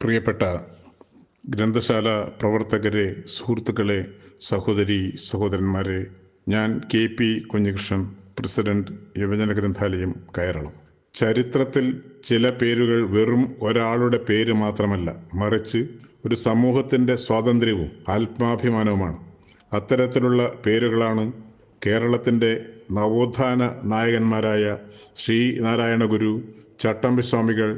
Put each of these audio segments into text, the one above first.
പ്രിയപ്പെട്ട ഗ്രന്ഥശാല പ്രവർത്തകരെ സുഹൃത്തുക്കളെ സഹോദരി സഹോദരന്മാരെ ഞാൻ കെ പി കുഞ്ഞികൃഷ്ണൻ പ്രസിഡന്റ് യുവജന ഗ്രന്ഥാലയം കയറണം ചരിത്രത്തിൽ ചില പേരുകൾ വെറും ഒരാളുടെ പേര് മാത്രമല്ല മറിച്ച് ഒരു സമൂഹത്തിന്റെ സ്വാതന്ത്ര്യവും ആത്മാഭിമാനവുമാണ്. അത്തരത്തിലുള്ള പേരുകളാണ് കേരളത്തിന്റെ നവോത്ഥാന നായകന്മാരായ ശ്രീനാരായണ ഗുരു ചട്ടമ്പി സ്വാമികൾ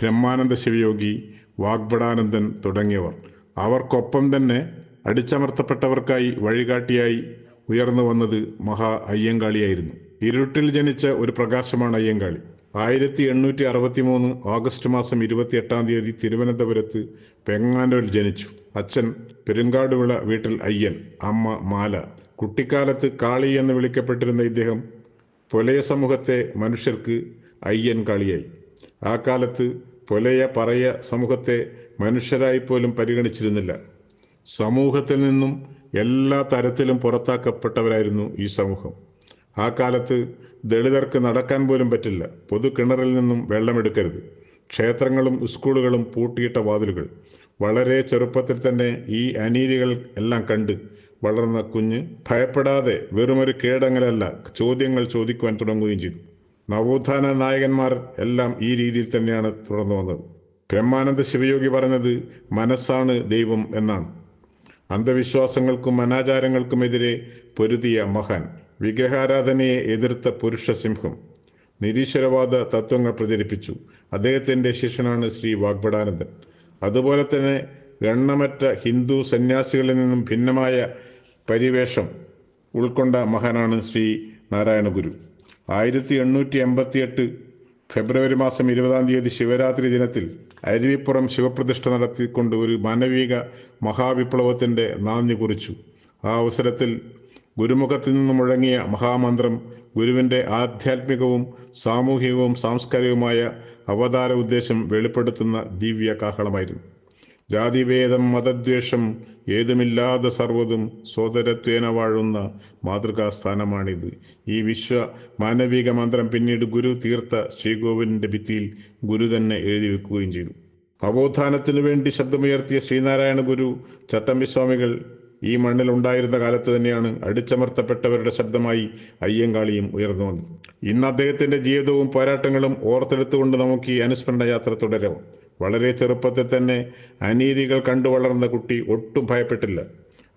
ബ്രഹ്മാനന്ദ ശിവയോഗി വാഗ്ഭടാനന്ദൻ തുടങ്ങിയവർ. അവർക്കൊപ്പം തന്നെ അടിച്ചമർത്തപ്പെട്ടവർക്കായി വഴികാട്ടിയായി ഉയർന്നു വന്നത് മഹാ അയ്യങ്കാളിയായിരുന്നു. ഇരുട്ടിൽ ജനിച്ച ഒരു പ്രകാശമാണ് അയ്യങ്കാളി. ആയിരത്തി എണ്ണൂറ്റി അറുപത്തി മൂന്ന് ഓഗസ്റ്റ് മാസം ഇരുപത്തി എട്ടാം തീയതി തിരുവനന്തപുരത്ത് പെങ്ങാനൂരിൽ ജനിച്ചു. അച്ഛൻ പെരുങ്കാടുവിള വീട്ടിൽ അയ്യൻ അമ്മ മാല. കുട്ടിക്കാലത്ത് കാളി എന്ന് വിളിക്കപ്പെട്ടിരുന്ന ഇദ്ദേഹം പൊലയ സമൂഹത്തെ മനുഷ്യർക്ക് അയ്യൻ കാളിയായി. ആ കാലത്ത് പൊലയ പറയ സമൂഹത്തെ മനുഷ്യരായി പോലും പരിഗണിച്ചിരുന്നില്ല. സമൂഹത്തിൽ നിന്നും എല്ലാ തരത്തിലും പുറത്താക്കപ്പെട്ടവരായിരുന്നു ഈ സമൂഹം. ആ കാലത്ത് ദളിതർക്ക് നടക്കാൻ പോലും പറ്റില്ല. പൊതു കിണറിൽ നിന്നും വെള്ളമെടുക്കരുത്. ക്ഷേത്രങ്ങളും സ്കൂളുകളും പൂട്ടിയിട്ട വാതിലുകൾ. വളരെ ചെറുപ്പത്തിൽ തന്നെ ഈ അനീതികൾ എല്ലാം കണ്ട് വളർന്ന കുഞ്ഞ് ഭയപ്പെടാതെ വെറുമൊരു കീടങ്ങളല്ല ചോദ്യങ്ങൾ ചോദിക്കുവാൻ തുടങ്ങുകയും ചെയ്തു. നവോത്ഥാന നായകന്മാർ എല്ലാം ഈ രീതിയിൽ തന്നെയാണ് തുടർന്നു വന്നത്. ബ്രഹ്മാനന്ദ ശിവയോഗി പറഞ്ഞത് മനസ്സാണ് ദൈവം എന്നാണ്. അന്ധവിശ്വാസങ്ങൾക്കും അനാചാരങ്ങൾക്കുമെതിരെ പൊരുതിയ മഹാൻ. വിഗ്രഹാരാധനയെ എതിർത്ത പുരുഷ സിംഹം. നിരീശ്വരവാദ തത്വങ്ങൾ പ്രചരിപ്പിച്ചു. അദ്ദേഹത്തിന്റെ ശിഷ്യനാണ് ശ്രീ വാഗ്ഭടാനന്ദൻ. അതുപോലെ തന്നെ എണ്ണമറ്റ ഹിന്ദു സന്യാസികളിൽ നിന്നും ഭിന്നമായ പരിവേഷം ഉൾക്കൊണ്ട മഹാനാണ് ശ്രീ നാരായണ ഗുരു ആയിരത്തി എണ്ണൂറ്റി എൺപത്തിയെട്ട് ഫെബ്രുവരി മാസം ഇരുപതാം തീയതി ശിവരാത്രി ദിനത്തിൽ അരുവിപ്പുറം ശിവപ്രതിഷ്ഠ നടത്തിക്കൊണ്ട് ഒരു മാനവീക മഹാവിപ്ലവത്തിന്റെ നാന്ദി കുറിച്ചു. ആ അവസരത്തിൽ ഗുരുമുഖത്തിൽ നിന്നും മുഴങ്ങിയ മഹാമന്ത്രം ഗുരുവിന്റെ ആധ്യാത്മികവും സാമൂഹികവും സാംസ്കാരികവുമായ അവതാര ഉദ്ദേശം വെളിപ്പെടുത്തുന്ന ദിവ്യ കാഹളമായിരുന്നു ജാതിഭേദം മതദ്വേഷം ഏതുമില്ലാതെ സർവതും സോദരത്വേന വാഴുന്ന മാതൃകാ സ്ഥാനമാണിത് ഈ വിശ്വ മാനവിക മന്ത്രം പിന്നീട് ഗുരു തീർത്ത ശ്രീകോവിലിന്റെ ഭിത്തിയിൽ ഗുരു തന്നെ എഴുതി വെക്കുകയും ചെയ്തു. നവോത്ഥാനത്തിനു വേണ്ടി ശബ്ദമുയർത്തിയ ശ്രീനാരായണ ഗുരു ചട്ടമ്പിസ്വാമികൾ ഈ മണ്ണിൽ ഉണ്ടായിരുന്ന കാലത്ത് തന്നെയാണ് അടിച്ചമർത്തപ്പെട്ടവരുടെ ശബ്ദമായി അയ്യങ്കാളിയും ഉയർന്നു വന്നത്. ഇന്ന് അദ്ദേഹത്തിന്റെ ജീവിതവും പോരാട്ടങ്ങളും ഓർത്തെടുത്തുകൊണ്ട് നമുക്ക് ഈ അനുസ്മരണ യാത്ര തുടരാം. വളരെ ചെറുപ്പത്തിൽ തന്നെ അനീതികൾ കണ്ടു വളർന്ന കുട്ടി ഒട്ടും ഭയപ്പെട്ടില്ല.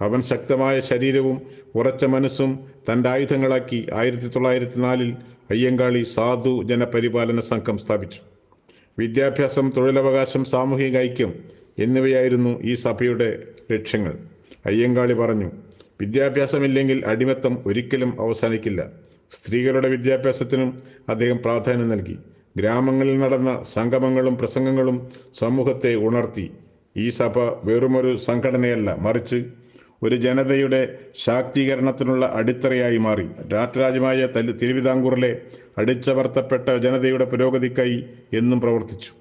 അവൻ ശക്തമായ ശരീരവും ഉറച്ച മനസ്സും തന്റെ ആയുധങ്ങളാക്കി ആയിരത്തി തൊള്ളായിരത്തി നാലിൽ അയ്യങ്കാളി സാധു ജനപരിപാലന സംഘം സ്ഥാപിച്ചു. വിദ്യാഭ്യാസം തൊഴിലവകാശം സാമൂഹിക ഐക്യം എന്നിവയായിരുന്നു ഈ സഭയുടെ ലക്ഷ്യങ്ങൾ. അയ്യങ്കാളി പറഞ്ഞു വിദ്യാഭ്യാസമില്ലെങ്കിൽ അടിമത്തം ഒരിക്കലും അവസാനിക്കില്ല. സ്ത്രീകളുടെ വിദ്യാഭ്യാസത്തിനും അദ്ദേഹം പ്രാധാന്യം നൽകി. ഗ്രാമങ്ങളിൽ നടന്ന സംഗമങ്ങളും പ്രസംഗങ്ങളും സമൂഹത്തെ ഉണർത്തി. ഈ സഭ വെറുമൊരു സംഘടനയല്ല മറിച്ച് ഒരു ജനതയുടെ ശാക്തീകരണത്തിനുള്ള അടിത്തറയായി മാറി. രാഷ്ട്രരാജ്യമായ തലി തിരുവിതാംകൂറിലെ അടിച്ചവർത്തപ്പെട്ട ജനതയുടെ പുരോഗതിക്കായി എന്നും പ്രവർത്തിച്ചു.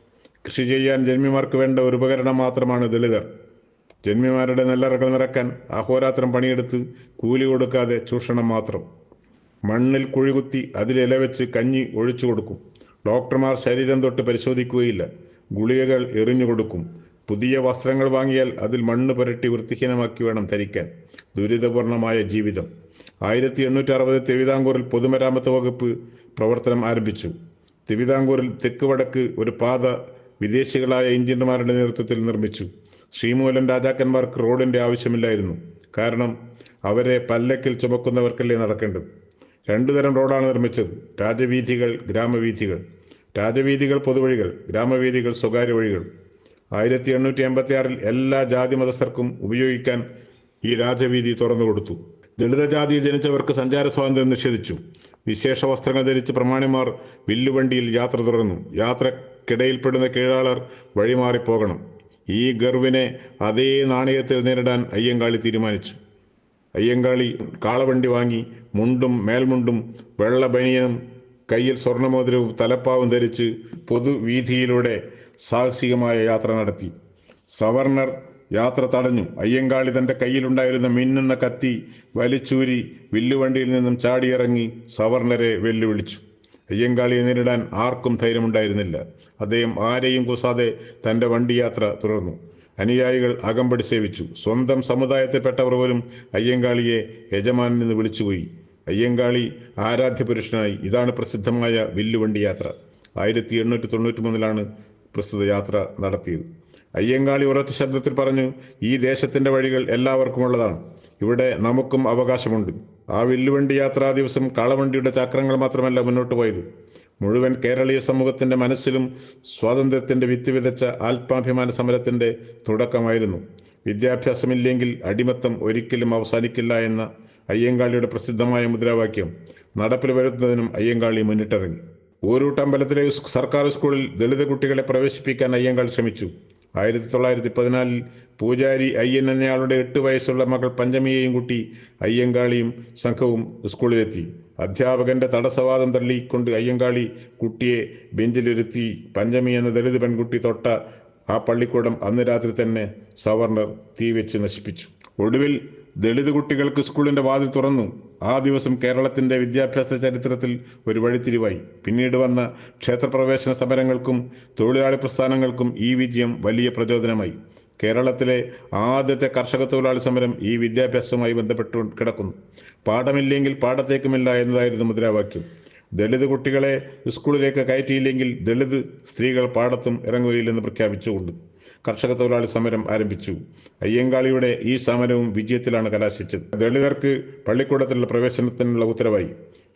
കൃഷി ചെയ്യാൻ ജന്മിമാർക്ക് വേണ്ട ഒരു ഉപകരണം മാത്രമാണ് ദളിതർ. ജന്മിമാരുടെ നെല്ലറകൾ നിറക്കാൻ അഹോരാത്രം പണിയെടുത്ത് കൂലി കൊടുക്കാതെ ചൂഷണം മാത്രം. മണ്ണിൽ കുഴികുത്തി അതിലില വെച്ച് കഞ്ഞി ഒഴിച്ചു കൊടുക്കും. ഡോക്ടർമാർ ശരീരം തൊട്ട് പരിശോധിക്കുകയില്ല. ഗുളികകൾ എറിഞ്ഞു കൊടുക്കും. പുതിയ വസ്ത്രങ്ങൾ വാങ്ങിയാൽ അതിൽ മണ്ണ് പുരട്ടി വൃത്തിഹീനമാക്കി വേണം ധരിക്കാൻ. ദുരിതപൂർണമായ ജീവിതം. ആയിരത്തി എണ്ണൂറ്റി അറുപത് തിരുവിതാംകൂറിൽ പൊതുമരാമത്ത് വകുപ്പ് പ്രവർത്തനം ആരംഭിച്ചു. തിരുവിതാംകൂറിൽ തെക്ക് വടക്ക് ഒരു പാത വിദേശികളായ എഞ്ചിനീയർമാരുടെ നേതൃത്വത്തിൽ നിർമ്മിച്ചു. ശ്രീമൂലം രാജാക്കന്മാർക്ക് റോഡിന്റെ ആവശ്യമില്ലായിരുന്നു. കാരണം അവരെ പല്ലക്കിൽ ചുമക്കുന്നവർക്കല്ലേ നടക്കേണ്ടത്. രണ്ടു തരം റോഡാണ് നിർമ്മിച്ചത്. രാജവീഥികൾ ഗ്രാമവീഥികൾ. രാജവീഥികൾ പൊതുവഴികൾ ഗ്രാമവീഥികൾ സ്വകാര്യ വഴികൾ. ആയിരത്തി എണ്ണൂറ്റി എൺപത്തി ആറിൽ എല്ലാ ജാതി മതസ്ഥർക്കും ഉപയോഗിക്കാൻ ഈ രാജവീതി തുറന്നു കൊടുത്തു. ദളിത ജനിച്ചവർക്ക് സഞ്ചാര സ്വാതന്ത്ര്യം നിഷേധിച്ചു. വിശേഷ വസ്ത്രങ്ങൾ ധരിച്ച് പ്രമാണിമാർ വില്ലുവണ്ടിയിൽ യാത്ര തുടർന്നു. യാത്രക്കിടയിൽപ്പെടുന്ന കീഴാളർ വഴിമാറിപ്പോകണം ഈ ഗർവിനെ അതേ നാണയത്തിൽ നേരിടാൻ അയ്യങ്കാളി തീരുമാനിച്ചു. അയ്യങ്കാളി കാളവണ്ടി വാങ്ങി മുണ്ടും മേൽമുണ്ടും വെള്ള ബനിയനും കയ്യിൽ സ്വർണമോതിരവും തലപ്പാവും ധരിച്ച് പൊതുവീഥിയിലൂടെ സാഹസികമായ യാത്ര നടത്തി. സവർണർ യാത്ര തടഞ്ഞു. അയ്യങ്കാളി തന്റെ കയ്യിലുണ്ടായിരുന്ന മിന്നുന്ന കത്തി വലിച്ചൂരി വില്ലുവണ്ടിയിൽ നിന്നും ചാടിയിറങ്ങി സവർണരെ വെല്ലുവിളിച്ചു. അയ്യങ്കാളിയെ നേരിടാൻ ആർക്കും ധൈര്യമുണ്ടായിരുന്നില്ല. അദ്ദേഹം ആരെയും കൂസാതെ തന്റെ വണ്ടിയാത്ര തുടർന്നു. അനുയായികൾ അകമ്പടി സേവിച്ചു. സ്വന്തം സമുദായത്തിൽപ്പെട്ടവർ പോലും അയ്യങ്കാളിയെ യജമാനിൽ നിന്ന് വിളിച്ചുപോയി. അയ്യങ്കാളി ആരാധ്യ പുരുഷനായി ഇതാണ് പ്രസിദ്ധമായ വില്ലുവണ്ടി യാത്ര. ആയിരത്തി എണ്ണൂറ്റി തൊണ്ണൂറ്റി മൂന്നിലാണ് പ്രസ്തുത യാത്ര നടത്തിയത്. അയ്യങ്കാളി ഉറച്ച ശബ്ദത്തിൽ പറഞ്ഞു ഈ ദേശത്തിന്റെ വഴികൾ എല്ലാവർക്കുമുള്ളതാണ് ഇവിടെ നമുക്കും അവകാശമുണ്ട്. ആ വില്ലുവണ്ടി യാത്രാ ദിവസം കാളവണ്ടിയുടെ ചക്രങ്ങൾ മാത്രമല്ല മുന്നോട്ട് പോയത്. മുഴുവൻ കേരളീയ സമൂഹത്തിന്റെ മനസ്സിലും സ്വാതന്ത്ര്യത്തിന്റെ വിത്ത് വിതച്ച ആത്മാഭിമാന സമരത്തിന്റെ തുടക്കമായിരുന്നു. വിദ്യാഭ്യാസമില്ലെങ്കിൽ അടിമത്തം ഒരിക്കലും അവസാനിക്കില്ല എന്ന അയ്യങ്കാളിയുടെ പ്രസിദ്ധമായ മുദ്രാവാക്യം നടപ്പിൽ വരുത്തുന്നതിനും അയ്യങ്കാളി മുന്നിട്ടിറങ്ങി. ഊരൂട്ടമ്പലത്തിലെ സർക്കാർ സ്കൂളിൽ ദളിത് കുട്ടികളെ പ്രവേശിപ്പിക്കാൻ അയ്യങ്കാളി ശ്രമിച്ചു. ആയിരത്തി തൊള്ളായിരത്തി പതിനാലിൽ പൂജാരി അയ്യൻ എന്നയാളുടെ എട്ട് വയസ്സുള്ള മകൾ പഞ്ചമിയെയും കുട്ടി അയ്യങ്കാളിയും സംഘവും സ്കൂളിലെത്തി. അധ്യാപകന്റെ തടസ്സവാദം തള്ളിക്കൊണ്ട് അയ്യങ്കാളി കുട്ടിയെ ബെഞ്ചിലിരുത്തി പഞ്ചമി എന്ന ദളിത് പെൺകുട്ടി തൊട്ട ആ പള്ളിക്കൂടം അന്ന് രാത്രി തന്നെ സവർണർ തീവെച്ച് നശിപ്പിച്ചു. ഒടുവിൽ ദളിത് കുട്ടികൾക്ക് സ്കൂളിന്റെ വാതിൽ തുറന്നു. ആ ദിവസം കേരളത്തിന്റെ വിദ്യാഭ്യാസ ചരിത്രത്തിൽ ഒരു വഴിത്തിരിവായി. പിന്നീട് വന്ന ക്ഷേത്രപ്രവേശന സമരങ്ങൾക്കും തൊഴിലാളി പ്രസ്ഥാനങ്ങൾക്കും ഈ വിജയം വലിയ പ്രചോദനമായി. കേരളത്തിലെ ആദ്യത്തെ കർഷക തൊഴിലാളി സമരം ഈ വിദ്യാഭ്യാസവുമായി ബന്ധപ്പെട്ടു കിടക്കുന്നു. പാഠമില്ലെങ്കിൽ പാഠത്തേക്കുമില്ല എന്നതായിരുന്നു മുദ്രാവാക്യം. ദളിത് കുട്ടികളെ സ്കൂളിലേക്ക് കയറ്റിയില്ലെങ്കിൽ ദളിത് സ്ത്രീകൾ പാടത്തും ഇറങ്ങുകയില്ലെന്ന് പ്രഖ്യാപിച്ചുകൊണ്ട്. കർഷക തൊഴിലാളി സമരം ആരംഭിച്ചു. അയ്യങ്കാളിയുടെ ഈ സമരവും വിജയത്തിലാണ് കലാശിച്ചത്. ദളിതർക്ക് പള്ളിക്കൂടത്തിലുള്ള പ്രവേശനത്തിനുള്ള ഉത്തരവായി.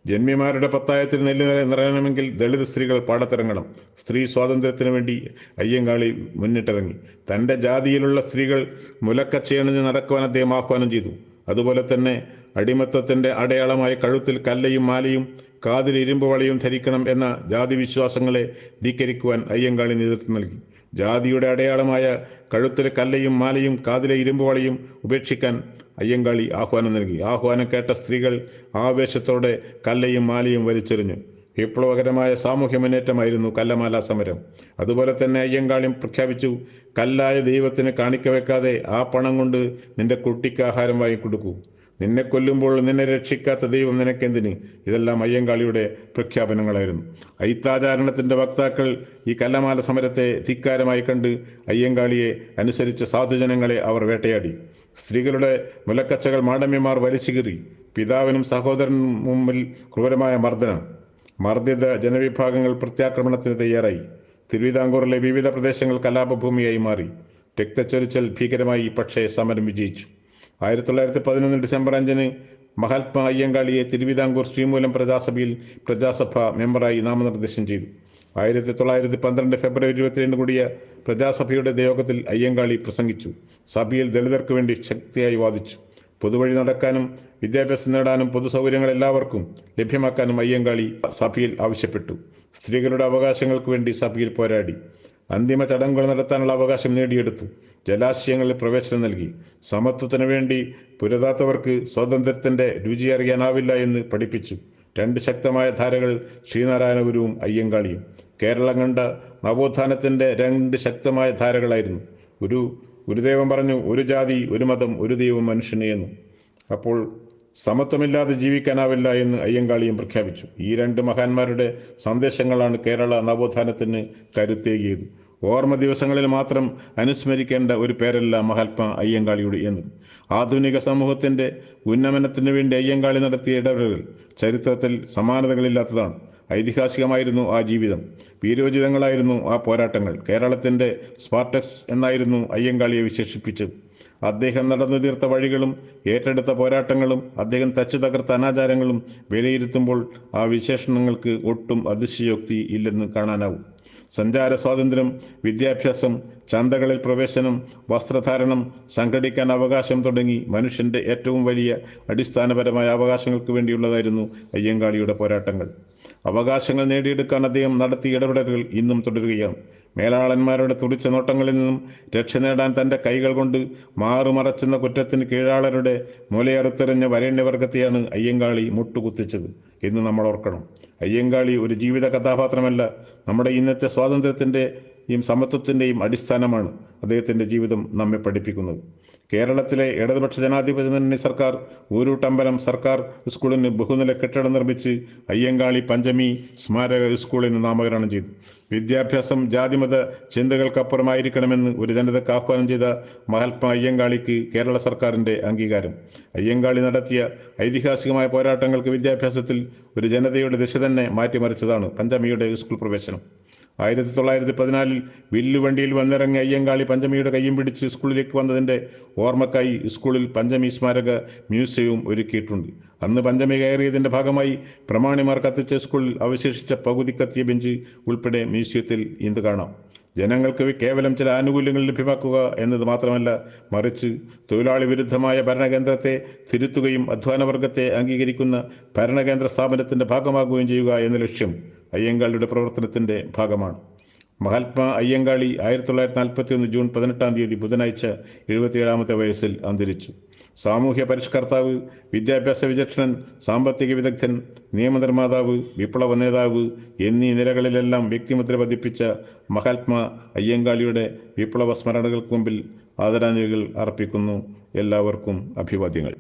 ജന്മിമാരുടെ പത്തായത്തിൽ നെല്ല് നിറയണമെങ്കിൽ ദളിത് സ്ത്രീകൾ പാടത്തിറങ്ങണം. സ്ത്രീ സ്വാതന്ത്ര്യത്തിന് വേണ്ടി അയ്യങ്കാളി മുന്നിട്ടിറങ്ങി. തന്റെ ജാതിയിലുള്ള സ്ത്രീകൾ മുലക്കച്ചയണിഞ്ഞ് നടക്കുവാൻ അദ്ദേഹം ആഹ്വാനം ചെയ്തു. അതുപോലെ തന്നെ അടിമത്തത്തിന്റെ അടയാളമായ കഴുത്തിൽ കല്ലയും മാലയും കാതിൽ ഇരുമ്പ് വളയും ധരിക്കണം എന്ന ജാതി വിശ്വാസങ്ങളെ ധിക്കരിക്കുവാൻ അയ്യങ്കാളി നേതൃത്വം നൽകി. ജാതിയുടെ അടയാളമായ കഴുത്തിലെ കല്ലയും മാലയും കാതിലെ ഇരുമ്പുവളയും ഉപേക്ഷിക്കാൻ അയ്യങ്കാളി ആഹ്വാനം നൽകി. ആഹ്വാനം കേട്ട സ്ത്രീകൾ ആവേശത്തോടെ കല്ലയും മാലയും വലിച്ചെറിഞ്ഞു. വിപ്ലവകരമായ സാമൂഹ്യ മുന്നേറ്റമായിരുന്നു കല്ലമാല സമരം. അതുപോലെ തന്നെ അയ്യങ്കാളിയും പ്രഖ്യാപിച്ചു കല്ലായ ദൈവത്തിന് കാണിക്ക വെക്കാതെ ആ പണം കൊണ്ട് നിന്റെ കുട്ടിക്ക് ആഹാരം വാങ്ങി കൊടുക്കൂ നിന്നെ കൊല്ലുമ്പോൾ നിന്നെ രക്ഷിക്കാത്ത ദൈവം നിനക്കെന്തിന്? ഇതെല്ലാം അയ്യങ്കാളിയുടെ പ്രഖ്യാപനങ്ങളായിരുന്നു. ഐത്താചാരണത്തിന്റെ വക്താക്കൾ ഈ കല്ലമാല സമരത്തെ ധിക്കാരമായി കണ്ട് അയ്യങ്കാളിയെ അനുസരിച്ച സാധുജനങ്ങളെ അവർ വേട്ടയാടി. സ്ത്രീകളുടെ മുലക്കച്ചകൾ മാടമ്യമാർ വലിച്ചുകീറി. പിതാവിനും സഹോദരനും മുമ്പിൽ ക്രൂരമായ മർദ്ദനം. മർദ്ദിത ജനവിഭാഗങ്ങൾ പ്രത്യാക്രമണത്തിന് തയ്യാറായി. തിരുവിതാംകൂറിലെ വിവിധ പ്രദേശങ്ങൾ കലാപഭൂമിയായി മാറി. രക്തച്ചൊരിച്ചൽ ഭീകരമായി പക്ഷേ സമരം വിജയിച്ചു. ആയിരത്തി തൊള്ളായിരത്തി പതിനൊന്ന് ഡിസംബർ അഞ്ചിന് മഹാത്മാ അയ്യങ്കാളിയെ തിരുവിതാംകൂർ ശ്രീമൂലം പ്രജാസഭയിൽ പ്രജാസഭ മെമ്പറായി നാമനിർദ്ദേശം ചെയ്തു. ആയിരത്തി തൊള്ളായിരത്തി പന്ത്രണ്ട് ഫെബ്രുവരി ഇരുപത്തിരണ്ട് കൂടിയ പ്രജാസഭയുടെ യോഗത്തിൽ അയ്യങ്കാളി പ്രസംഗിച്ചു. സഭയിൽ ദളിതർക്ക് വേണ്ടി ശക്തിയായി വാദിച്ചു. പൊതുവഴി നടക്കാനും വിദ്യാഭ്യാസം നേടാനും പൊതുസൗകര്യങ്ങൾ എല്ലാവർക്കും ലഭ്യമാക്കാനും അയ്യങ്കാളി സഭയിൽ ആവശ്യപ്പെട്ടു. സ്ത്രീകളുടെ അവകാശങ്ങൾക്ക് വേണ്ടി സഭയിൽ പോരാടി. അന്തിമ ചടങ്ങുകൾ നടത്താനുള്ള അവകാശം നേടിയെടുത്തു. ജലാശയങ്ങളിൽ പ്രവേശനം നൽകി. സമത്വത്തിനു വേണ്ടി പുരതാത്തവർക്ക് സ്വാതന്ത്ര്യത്തിന്റെ രുചി അറിയാനാവില്ല എന്ന് പഠിപ്പിച്ചു. രണ്ട് ശക്തമായ ധാരകൾ ശ്രീനാരായണ ഗുരുവും അയ്യങ്കാളിയും. കേരളം കണ്ട നവോത്ഥാനത്തിന്റെ രണ്ട് ശക്തമായ ധാരകളായിരുന്നു. ഒരു ഗുരുദേവൻ പറഞ്ഞു ഒരു ജാതി ഒരു മതം ഒരു ദൈവം മനുഷ്യന് എന്ന്. അപ്പോൾ സമത്വമില്ലാതെ ജീവിക്കാനാവില്ല എന്ന് അയ്യങ്കാളിയും പ്രഖ്യാപിച്ചു. ഈ രണ്ട് മഹാന്മാരുടെ സന്ദേശങ്ങളാണ് കേരള നവോത്ഥാനത്തിന് കരുത്തേകിയത്. ഓർമ്മ ദിവസങ്ങളിൽ മാത്രം അനുസ്മരിക്കേണ്ട ഒരു പേരല്ല മഹാത്മാ അയ്യങ്കാളിയുടെ എന്നത്. ആധുനിക സമൂഹത്തിന്റെ ഉന്നമനത്തിന് വേണ്ടി അയ്യങ്കാളി നടത്തിയ ഇടപെടലുകൾ ചരിത്രത്തിൽ സമാനതകളില്ലാത്തതാണ്. ഐതിഹാസികമായിരുന്നു ആ ജീവിതം. വീരോചിതങ്ങളായിരുന്നു ആ പോരാട്ടങ്ങൾ. കേരളത്തിന്റെ സ്പാർട്ടക്സ് എന്നായിരുന്നു അയ്യങ്കാളിയെ വിശേഷിപ്പിച്ചത്. അദ്ദേഹം നടന്നു തീർത്ത വഴികളും ഏറ്റെടുത്ത പോരാട്ടങ്ങളും അദ്ദേഹം തച്ചു തകർത്ത അനാചാരങ്ങളും വിലയിരുത്തുമ്പോൾ ആ വിശേഷണങ്ങൾക്ക് ഒട്ടും അതിശയോക്തി ഇല്ലെന്ന് കാണാനാവും. സഞ്ചാര സ്വാതന്ത്ര്യം വിദ്യാഭ്യാസം ചന്തകളിൽ പ്രവേശനം വസ്ത്രധാരണം സംഘടിക്കാൻ അവകാശം തുടങ്ങി മനുഷ്യന്റെ ഏറ്റവും വലിയ അടിസ്ഥാനപരമായ അവകാശങ്ങൾക്ക് വേണ്ടിയുള്ളതായിരുന്നു അയ്യങ്കാളിയുടെ പോരാട്ടങ്ങൾ. അവകാശങ്ങൾ നേടിയെടുക്കാൻ അദ്ദേഹം നടത്തിയ ഇടപെടലുകൾ ഇന്നും തുടരുകയാണ്. മേലാളന്മാരുടെ തുടിച്ച നോട്ടങ്ങളിൽ നിന്നും രക്ഷ നേടാൻ തന്റെ കൈകൾ കൊണ്ട് മാറുമറച്ചെന്ന കുറ്റത്തിന് കീഴാളരുടെ മുലയറുത്തെറിഞ്ഞ വരേണ്യവർഗത്തെയാണ് അയ്യങ്കാളി മുട്ടുകുത്തിച്ചത് എന്ന് നമ്മൾ ഓർക്കണം. അയ്യങ്കാളി ഒരു ജീവിത കഥാപാത്രമല്ല. നമ്മുടെ ഇന്നത്തെ സ്വാതന്ത്ര്യത്തിന്റെയും സമത്വത്തിന്റെയും അടിസ്ഥാനമാണ് അദ്ദേഹത്തിന്റെ ജീവിതം നമ്മെ പഠിപ്പിക്കുന്നത്. കേരളത്തിലെ ഇടതുപക്ഷ ജനാധിപത്യ മുന്നണി സർക്കാർ ഊരൂട്ടമ്പലം സർക്കാർ സ്കൂളിന് ബഹുനില കെട്ടിടം നിർമ്മിച്ച് അയ്യങ്കാളി പഞ്ചമി സ്മാരക സ്കൂളിന് നാമകരണം ചെയ്തു. വിദ്യാഭ്യാസം ജാതിമത ചിന്തകൾക്കപ്പുറമായിരിക്കണമെന്ന് ഒരു ജനതയ്ക്ക് ആഹ്വാനം ചെയ്ത മഹാത്മാ അയ്യങ്കാളിക്ക് കേരള സർക്കാരിന്റെ അംഗീകാരം. അയ്യങ്കാളി നടത്തിയ ഐതിഹാസികമായ പോരാട്ടങ്ങൾക്ക് വിദ്യാഭ്യാസത്തിൽ ഒരു ജനതയുടെ ദിശ തന്നെ മാറ്റിമറിച്ചതാണ് പഞ്ചമിയുടെ സ്കൂൾ പ്രവേശനം. ആയിരത്തി തൊള്ളായിരത്തി പതിനാലിൽ വില്ലുവണ്ടിയിൽ വന്നിറങ്ങിയ അയ്യങ്കാളി പഞ്ചമിയുടെ കയ്യും പിടിച്ച് സ്കൂളിലേക്ക് വന്നതിന്റെ ഓർമ്മക്കായി സ്കൂളിൽ പഞ്ചമി സ്മാരക മ്യൂസിയവും ഒരുക്കിയിട്ടുണ്ട്. അന്ന് പഞ്ചമി കയറിയതിന്റെ ഭാഗമായി പ്രമാണിമാർ കത്തിച്ച സ്കൂളിൽ അവശേഷിച്ച പകുതി കത്തിയ ബെഞ്ച് ഉൾപ്പെടെ മ്യൂസിയത്തിൽ ഇന്ന് കാണാം. ജനങ്ങൾക്ക് കേവലം ചില ആനുകൂല്യങ്ങൾ ലഭ്യമാക്കുക എന്നത് മാത്രമല്ല മറിച്ച് തൊഴിലാളി വിരുദ്ധമായ ഭരണകേന്ദ്രത്തെ തിരുത്തുകയും അധ്വാനവർഗത്തെ അംഗീകരിക്കുന്ന ഭരണകേന്ദ്ര സ്ഥാപനത്തിന്റെ ഭാഗമാകുകയും ചെയ്യുക എന്ന ലക്ഷ്യം അയ്യങ്കാളിയുടെ പ്രവർത്തനത്തിന്റെ ഭാഗമാണ്. മഹാത്മാ അയ്യങ്കാളി ആയിരത്തി തൊള്ളായിരത്തി നാൽപ്പത്തി ഒന്ന് ജൂൺ പതിനെട്ടാം തീയതി ബുധനാഴ്ച എഴുപത്തിയേഴാമത്തെ വയസ്സിൽ അന്തരിച്ചു. സാമൂഹ്യ പരിഷ്കർത്താവ് വിദ്യാഭ്യാസ വിചക്ഷണൻ സാമ്പത്തിക വിദഗ്ധൻ നിയമനിർമ്മാതാവ് വിപ്ലവ നേതാവ് എന്നീ നിലകളിലെല്ലാം വ്യക്തിമുദ്ര പതിപ്പിച്ച മഹാത്മാ അയ്യങ്കാളിയുടെ വിപ്ലവ സ്മരണകൾക്ക് മുമ്പിൽ ആദരാഞ്ജലികൾ അർപ്പിക്കുന്നു. എല്ലാവർക്കും അഭിവാദ്യങ്ങൾ.